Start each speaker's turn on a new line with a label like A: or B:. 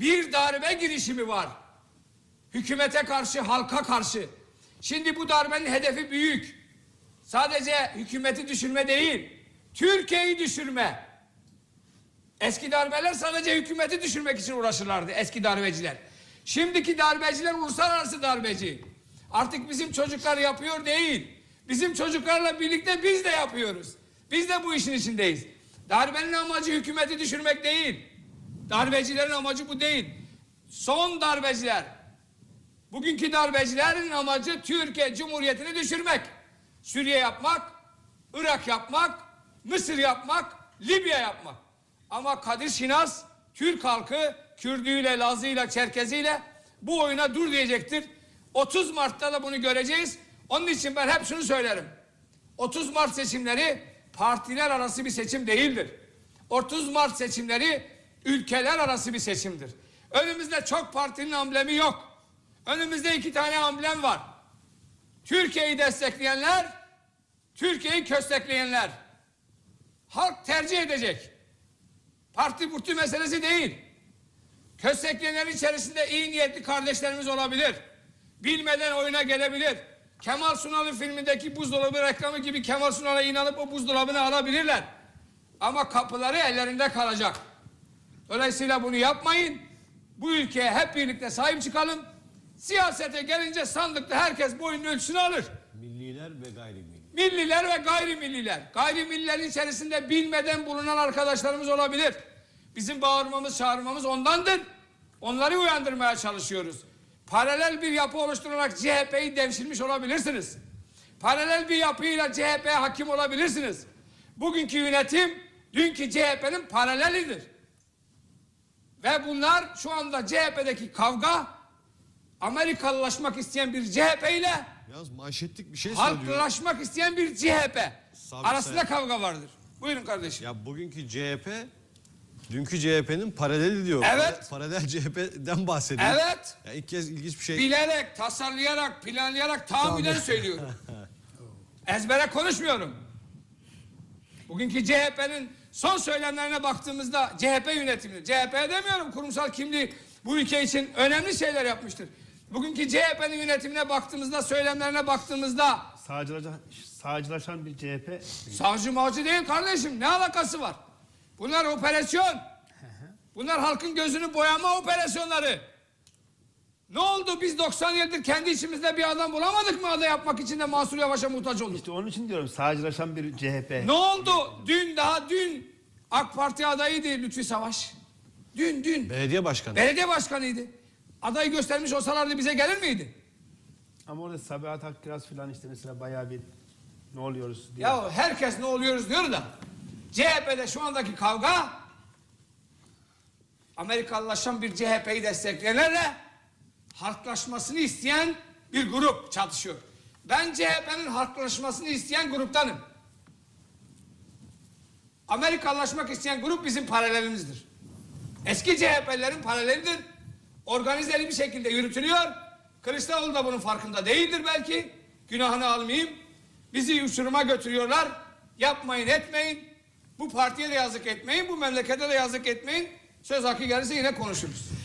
A: Bir darbe girişimi var. Hükümete karşı, halka karşı. Şimdi bu darbenin hedefi büyük. Sadece hükümeti düşürme değil, Türkiye'yi düşürme. Eski darbeler sadece hükümeti düşürmek için uğraşırlardı eski darbeciler. Şimdiki darbeciler uluslararası darbeci. Artık bizim çocuklar yapıyor değil. Bizim çocuklarla birlikte biz de yapıyoruz. Biz de bu işin içindeyiz. Darbenin amacı hükümeti düşürmek değil. Darbecilerin amacı bu değil. Son darbeciler. Bugünkü darbecilerin amacı Türkiye Cumhuriyeti'ni düşürmek. Suriye yapmak, Irak yapmak, Mısır yapmak, Libya yapmak. Ama Kadir Şinas, Türk halkı Kürdüyle, Lazıyla, Çerkeziyle bu oyuna dur diyecektir. 30 Mart'ta da bunu göreceğiz. Onun için ben hep şunu söylerim. 30 Mart seçimleri partiler arası bir seçim değildir. 30 Mart seçimleri ülkeler arası bir seçimdir. Önümüzde çok partinin amblemi yok. Önümüzde iki tane amblem var. Türkiye'yi destekleyenler, Türkiye'yi köstekleyenler. Halk tercih edecek. Parti burtu meselesi değil. Köstekleyenlerin içerisinde iyi niyetli kardeşlerimiz olabilir. Bilmeden oyuna gelebilir. Kemal Sunal'ın filmindeki buzdolabı reklamı gibi Kemal Sunal'a inanıp o buzdolabını alabilirler. Ama kapıları ellerinde kalacak. Dolayısıyla bunu yapmayın. Bu ülkeye hep birlikte sahip çıkalım. Siyasete gelince sandıkta herkes boyunun ölçüsünü alır.
B: Milliler ve gayrimilli.
A: Milliler ve gayrimilliler. Gayrimillilerin içerisinde bilmeden bulunan arkadaşlarımız olabilir. Bizim bağırmamız, çağırmamız ondandır. Onları uyandırmaya çalışıyoruz. Paralel bir yapı oluşturarak CHP'yi devşirmiş olabilirsiniz. Paralel bir yapıyla CHP'ye hakim olabilirsiniz. Bugünkü yönetim dünkü CHP'nin paralelidir. Ve bunlar şu anda CHP'deki kavga Amerikalılaşmak isteyen bir CHP ile
B: Yalnız manşetlik bir şey söylüyor.
A: halklaşmak isteyen bir CHP
B: Sabri
A: arasında
B: Sayın-
A: kavga vardır. Buyurun kardeşim.
B: Ya bugünkü CHP dünkü CHP'nin paraleli diyor.
A: Evet.
B: Paralel CHP'den bahsediyor.
A: Evet.
B: Ya ilk kez ilginç bir şey.
A: Bilerek, tasarlayarak, planlayarak, tahammüden söylüyorum. Ezbere konuşmuyorum. Bugünkü CHP'nin son söylemlerine baktığımızda CHP yönetimini, CHP demiyorum kurumsal kimliği bu ülke için önemli şeyler yapmıştır. Bugünkü CHP'nin yönetimine baktığımızda, söylemlerine baktığımızda
C: Sağcılaşan, sağcılaşan bir CHP
A: Savcı mavcı değil kardeşim. Ne alakası var? Bunlar operasyon. Bunlar halkın gözünü boyama operasyonları. Ne oldu? Biz 90 yıldır kendi içimizde bir adam bulamadık mı ada yapmak için de Mansur Yavaş'a muhtaç olduk.
C: işte onun için diyorum sağcılaşan bir CHP.
A: Ne oldu? Dün daha dün AK Parti adayıydı Lütfi Savaş. Dün dün.
B: Belediye başkanı.
A: Belediye başkanıydı. Adayı göstermiş olsalardı bize gelir miydi?
C: Ama orada Sabahat Akkiraz falan işte mesela bayağı bir ne oluyoruz diye.
A: Ya herkes ne oluyoruz diyor da CHP'de şu andaki kavga Amerikalılaşan bir CHP'yi destekleyenlerle halklaşmasını isteyen bir grup çatışıyor. Ben CHP'nin halklaşmasını isteyen gruptanım. Amerikalılaşmak isteyen grup bizim paralelimizdir. Eski CHP'lerin paralelidir. Organizeli bir şekilde yürütülüyor. Kılıçdaroğlu da bunun farkında değildir belki. Günahını almayayım. Bizi uçuruma götürüyorlar. Yapmayın etmeyin. Bu partiye de yazık etmeyin. Bu memlekete de yazık etmeyin. Söz hakkı gelirse yine konuşuruz.